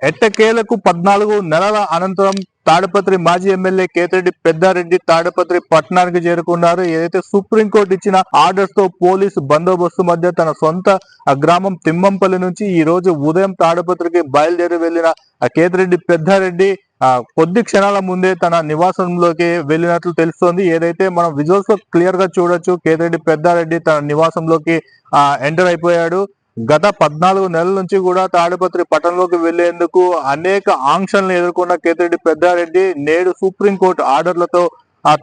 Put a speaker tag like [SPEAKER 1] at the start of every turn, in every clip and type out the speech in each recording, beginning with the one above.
[SPEAKER 1] ఎట్టకేలకు పద్నాలుగు నెలల అనంతరం తాడపత్రి మాజీ ఎమ్మెల్యే కేతిరెడ్డి పెద్దారెడ్డి తాడపత్రి పట్టణానికి చేరుకున్నారు. ఏదైతే సుప్రీంకోర్టు ఇచ్చిన ఆర్డర్స్తో పోలీసు బందోబస్తు మధ్య తన సొంత గ్రామం తిమ్మంపల్లి నుంచి ఈ రోజు ఉదయం తాడపత్రికి బయలుదేరి వెళ్ళిన కేతిరెడ్డి పెద్దారెడ్డి కొద్ది క్షణాల ముందే తన నివాసంలోకి వెళ్ళినట్లు తెలుస్తోంది. ఏదైతే మనం విజువల్స్లో క్లియర్గా చూడొచ్చు కేతిరెడ్డి పెద్దారెడ్డి తన నివాసంలోకి ఎంటర్ అయిపోయాడు. గత పద్నాలుగు నెలల నుంచి కూడా తాడిపత్రి పట్టణంలోకి వెళ్ళేందుకు అనేక ఆంక్షలను ఎదుర్కొన్న కేతిరెడ్డి పెద్దారెడ్డి నేడు సుప్రీంకోర్టు ఆర్డర్లతో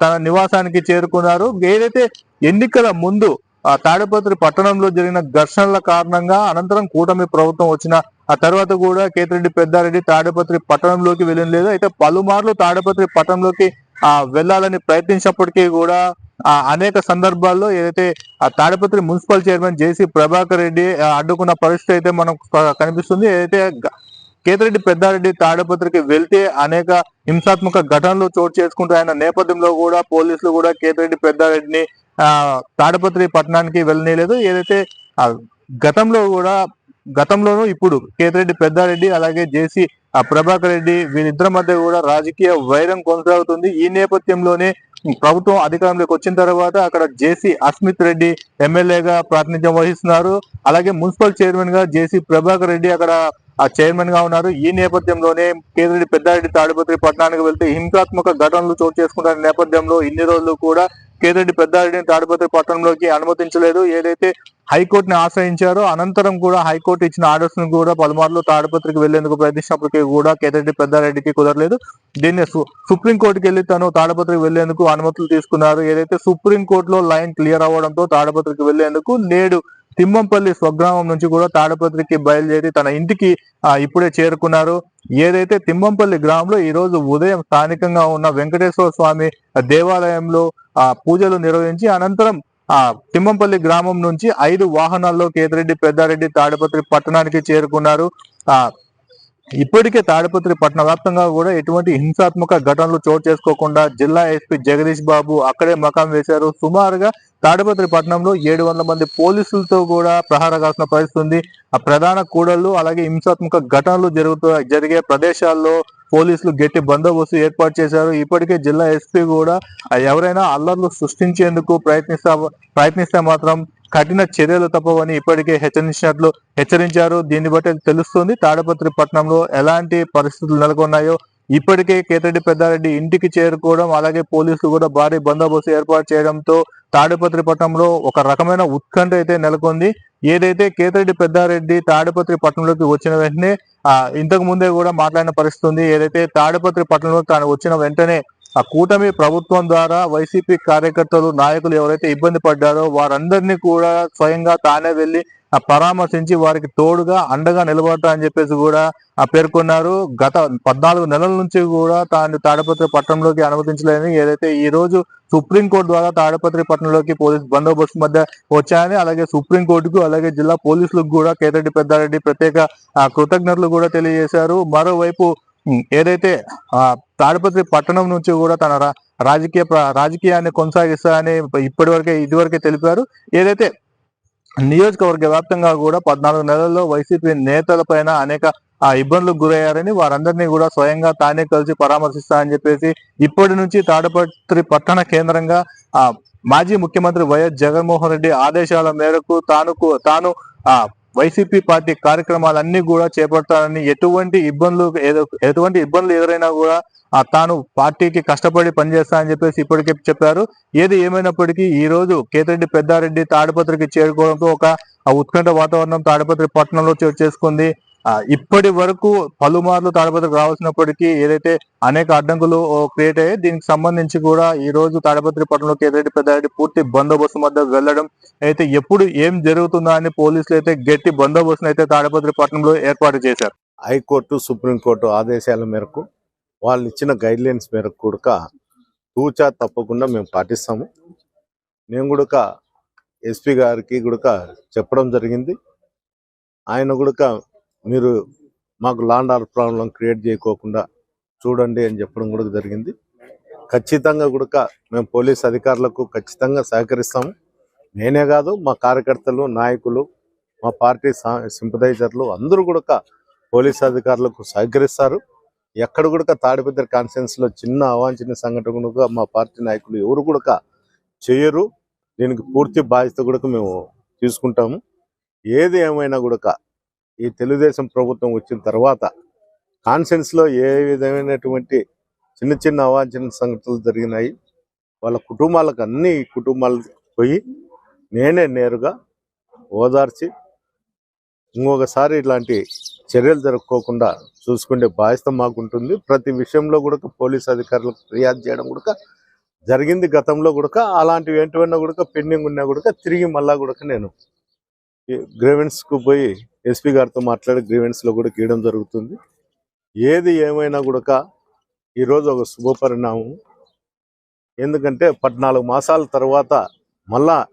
[SPEAKER 1] తన నివాసానికి చేరుకున్నారు. ఏదైతే ఎన్నికల ముందు ఆ తాడిపత్రి పట్టణంలో జరిగిన ఘర్షణల కారణంగా అనంతరం కూటమి ప్రభుత్వం వచ్చిన ఆ తర్వాత కూడా కేతిరెడ్డి పెద్దారెడ్డి తాడిపత్రి పట్టణంలోకి వెళ్ళలేదు. అయితే పలుమార్లు తాడిపత్రి పట్టణంలోకి ఆ వెళ్ళాలని ప్రయత్నించినప్పటికీ కూడా ఆ అనేక సందర్భాల్లో ఏదైతే ఆ Tadipatri municipal chairman JC Prabhakar Reddy అడ్డుకున్న పరిస్థితి అయితే మనకు కనిపిస్తుంది. ఏదైతే కేతిరెడ్డి పెద్దారెడ్డి తాడిపత్రికి వెళ్తే అనేక హింసాత్మక ఘటనలు చోటు చేసుకుంటాయన్న నేపథ్యంలో కూడా పోలీసులు కూడా కేతిరెడ్డి పెద్దారెడ్డిని ఆ తాడిపత్రి పట్టణానికి వెళ్ళనీయలేదు. ఏదైతే గతంలో కూడా గతంలోనూ ఇప్పుడు కేతిరెడ్డి పెద్దారెడ్డి అలాగే జేసీ ప్రభాకర్ రెడ్డి వీరిద్దరి మధ్య కూడా రాజకీయ వైరం కొనసాగుతుంది. ఈ నేపథ్యంలోనే ప్రభుత్వం అధికారంలోకి వచ్చిన తర్వాత అక్కడ జేసీ అస్మిత్ రెడ్డి ఎమ్మెల్యేగా ప్రాతినిధ్యం వహిస్తున్నారు. అలాగే మున్సిపల్ చైర్మన్గా జేసీ ప్రభాకర్ రెడ్డి అక్కడ ఆ చైర్మన్గా ఉన్నారు. ఈ నేపథ్యంలోనే కేంద్రెడ్డి పెద్దారెడ్డి తాడిపత్రి పట్టణానికి వెళ్తే హింసాత్మక ఘటనలు చోటు చేసుకుంటున్న నేపథ్యంలో ఇన్ని రోజులు కూడా కేంద్రెడ్డి పెద్దారెడ్డిని తాడిపత్రి పట్టణంలోకి అనుమతించలేదు. ఏదైతే హైకోర్టుని ఆశ్రయించారు. అనంతరం కూడా హైకోర్టు ఇచ్చిన ఆర్డర్స్ను కూడా పలుమార్లు తాడపత్రికి వెళ్ళేందుకు ప్రయత్నించినప్పటికీ కూడా కేతిరెడ్డి పెద్దారెడ్డికి కుదరలేదు. దీన్ని సు- సుప్రీం కోర్టుకి వెళ్ళి తను తాడపత్రికి వెళ్ళేందుకు అనుమతులు తీసుకున్నారు. ఏదైతే సుప్రీంకోర్టులో లైన్ క్లియర్ అవ్వడంతో తాడపత్రికి వెళ్ళేందుకు నేడు తిమ్మంపల్లి స్వగ్రామం నుంచి కూడా తాడపత్రికి బయలుదేరి తన ఇంటికి ఇప్పుడే చేరుకున్నారు. ఏదైతే తిమ్మంపల్లి గ్రామంలో ఈ రోజు ఉదయం స్థానికంగా ఉన్న వెంకటేశ్వర స్వామి దేవాలయంలో ఆ పూజలు నిర్వహించి అనంతరం ఆ తిమ్మంపల్లి గ్రామం నుంచి ఐదు వాహనాల్లో కేతిరెడ్డి పెద్దారెడ్డి తాడిపత్రి పట్టణానికి చేరుకున్నారు. ఆ ఇప్పటికే తాడిపత్రి పట్టణ వ్యాప్తంగా కూడా ఎటువంటి హింసాత్మక ఘటనలు చోటు చేసుకోకుండా జిల్లా ఎస్పీ జగదీష్ బాబు అక్కడే మకాం వేశారు. సుమారుగా తాడిపత్రి పట్టణంలో ఏడు వందల మంది పోలీసులతో కూడా ప్రహార కాసిన పరిస్థితి ఉంది ఆ ప్రధాన కూడళ్ళు అలాగే హింసాత్మక ఘటనలు జరుగుతూ జరిగే ప్రదేశాల్లో పోలీసులు గట్టి బందోబస్తు ఏర్పాటు చేశారు. ఇప్పటికే జిల్లా ఎస్పీ కూడా ఎవరైనా అల్లర్లు సృష్టించేందుకు ప్రయత్నిస్తా ప్రయత్నిస్తే మాత్రం కఠిన చర్యలు తప్పవని ఇప్పటికే హెచ్చరించినట్లు హెచ్చరించారు. దీన్ని బట్టి తెలుస్తుంది తాడపత్రి పట్టణంలో ఎలాంటి పరిస్థితులు నెలకొన్నాయో. ఇప్పటికే కేతిరెడ్డి పెద్దారెడ్డి ఇంటికి చేరుకోవడం అలాగే పోలీసులు కూడా భారీ బందోబస్తు ఏర్పాటు చేయడంతో తాడిపత్రి పట్టణంలో ఒక రకమైన ఉత్కంఠ అయితే నెలకొంది. ఏదైతే కేతిరెడ్డి పెద్దారెడ్డి తాడిపత్రి పట్టణంలోకి వచ్చిన వెంటనే ఆ ఇంతకు ముందే కూడా మాట్లాడిన పరిస్థితి ఉంది. ఏదైతే తాడిపత్రి పట్టణంలో తాను వచ్చిన వెంటనే ఆ కూటమి ప్రభుత్వం ద్వారా వైసీపీ కార్యకర్తలు నాయకులు ఎవరైతే ఇబ్బంది పడ్డారో వారందరినీ కూడా స్వయంగా తానే వెళ్ళి పరామర్శించి వారికి తోడుగా అండగా నిలబడతా అని చెప్పేసి కూడా ఆ పేర్కొన్నారు. గత పద్నాలుగు నెలల నుంచి కూడా తాను తాడపత్రి పట్టణంలోకి అనుమతించలేదని ఏదైతే ఈ రోజు సుప్రీంకోర్టు ద్వారా తాడపత్రి పట్టణంలోకి పోలీస్ బందోబస్తు మధ్య వచ్చాయని అలాగే సుప్రీంకోర్టుకు అలాగే జిల్లా పోలీసులకు కూడా కేతరెడ్డి పెద్దారెడ్డి ప్రత్యేక కృతజ్ఞతలు కూడా తెలియజేశారు. మరోవైపు ఏదైతే ఆ తాడిపత్రి పట్టణం నుంచి కూడా తన రా- రాజకీయ రాజకీయాన్ని కొనసాగిస్తారని ఇప్పటి వరకే ఇదివరకే తెలిపారు. ఏదైతే నియోజకవర్గ వ్యాప్తంగా కూడా పద్నాలుగు నెలల్లో వైసీపీ నేతల పైన అనేక ఆ ఇబ్బందులకు గురయ్యారని వారందరినీ కూడా స్వయంగా తానే కలిసి పరామర్శిస్తానని చెప్పేసి ఇప్పటి నుంచి తాడపత్రి పట్టణ కేంద్రంగా ఆ మాజీ ముఖ్యమంత్రి వైఎస్ జగన్మోహన్ రెడ్డి ఆదేశాల మేరకు తాను తాను ఆ వైసీపీ పార్టీ కార్యక్రమాలన్నీ కూడా చేపడతానని ఎటువంటి ఇబ్బందులు ఎటువంటి ఇబ్బందులు ఎదురైనా కూడా ఆ తాను పార్టీకి కష్టపడి పనిచేస్తానని చెప్పేసి ఇప్పటికే చెప్పారు. ఏది ఏమైనప్పటికీ ఈ రోజు కేతిరెడ్డి పెద్దారెడ్డి తాడిపత్రికి చేరుకోవడంతో ఒక ఉత్కంఠ వాతావరణం తాడిపత్రి పట్టణంలో చోటు చేసుకుంది ఇప్పటి వరకు పలుమార్లు తాడిపత్రికి రావాల్సినప్పటికీ ఏదైతే అనేక అడ్డంకులు క్రియేట్ అయ్యాయి దీనికి సంబంధించి కూడా ఈ రోజు తాడపత్రి పట్టణంలో కేతిరెడ్డి పెద్దారెడ్డి పూర్తి బందోబస్తు మధ్య వెళ్ళడం అయితే ఎప్పుడు ఏం జరుగుతుందా అని పోలీసులు అయితే గట్టి బందోబస్తును అయితే తాడపత్రి పట్టణంలో ఏర్పాటు చేశారు.
[SPEAKER 2] హైకోర్టు సుప్రీంకోర్టు ఆదేశాల మేరకు వాళ్ళు ఇచ్చిన గైడ్ లైన్స్ మేరకు కూడా తూచా తప్పకుండా మేము పాటిస్తాము. నేను కూడా ఎస్పీ గారికి కూడా చెప్పడం జరిగింది. ఆయన కూడా మీరు మాకు లాండ్ ఆర్ ప్రాబ్లం క్రియేట్ చేయకోకుండా చూడండి అని చెప్పడం కూడా జరిగింది. ఖచ్చితంగా కూడా మేము పోలీస్ అధికారులకు ఖచ్చితంగా సహకరిస్తాము. నేనే కాదు మా కార్యకర్తలు నాయకులు మా పార్టీ సింపదైజర్లు అందరూ కూడా పోలీస్ అధికారులకు సహకరిస్తారు. ఎక్కడ కూడా తాడిపత్రి కాన్ఫరెన్స్లో చిన్న అవాంఛనీయ సంఘటన కూడా మా పార్టీ నాయకులు ఎవరు కూడా చేయరు. దీనికి పూర్తి బాధ్యత కూడా మేము తీసుకుంటాము. ఏది ఏమైనా కూడా ఈ తెలుగుదేశం ప్రభుత్వం వచ్చిన తర్వాత కాన్సెన్స్లో ఏ విధమైనటువంటి చిన్న చిన్న అవాంఛన సంఘటనలు జరిగినాయి వాళ్ళ కుటుంబాలకు అన్ని కుటుంబాలకు పోయి నేనే నేరుగా ఓదార్చి ఇంకొకసారి ఇలాంటి చర్యలు జరుపుకోకుండా చూసుకునే బాధ్యత మాకుంటుంది. ప్రతి విషయంలో కూడా పోలీస్ అధికారులకు ఫిర్యాదు చేయడం కూడా జరిగింది గతంలో కూడా. అలాంటివి ఏంటివన్నా కూడా పెండింగ్ ఉన్నా కూడా తిరిగి మళ్ళా కూడా నేను గ్రేవెన్స్కు పోయి ఎస్పీ గారితో మాట్లాడి గ్రీవెన్స్లో కూడా గీయడం జరుగుతుంది. ఏది ఏమైనా కూడా ఈరోజు ఒక శుభపరిణామం. ఎందుకంటే పద్నాలుగు మాసాల తర్వాత మళ్ళా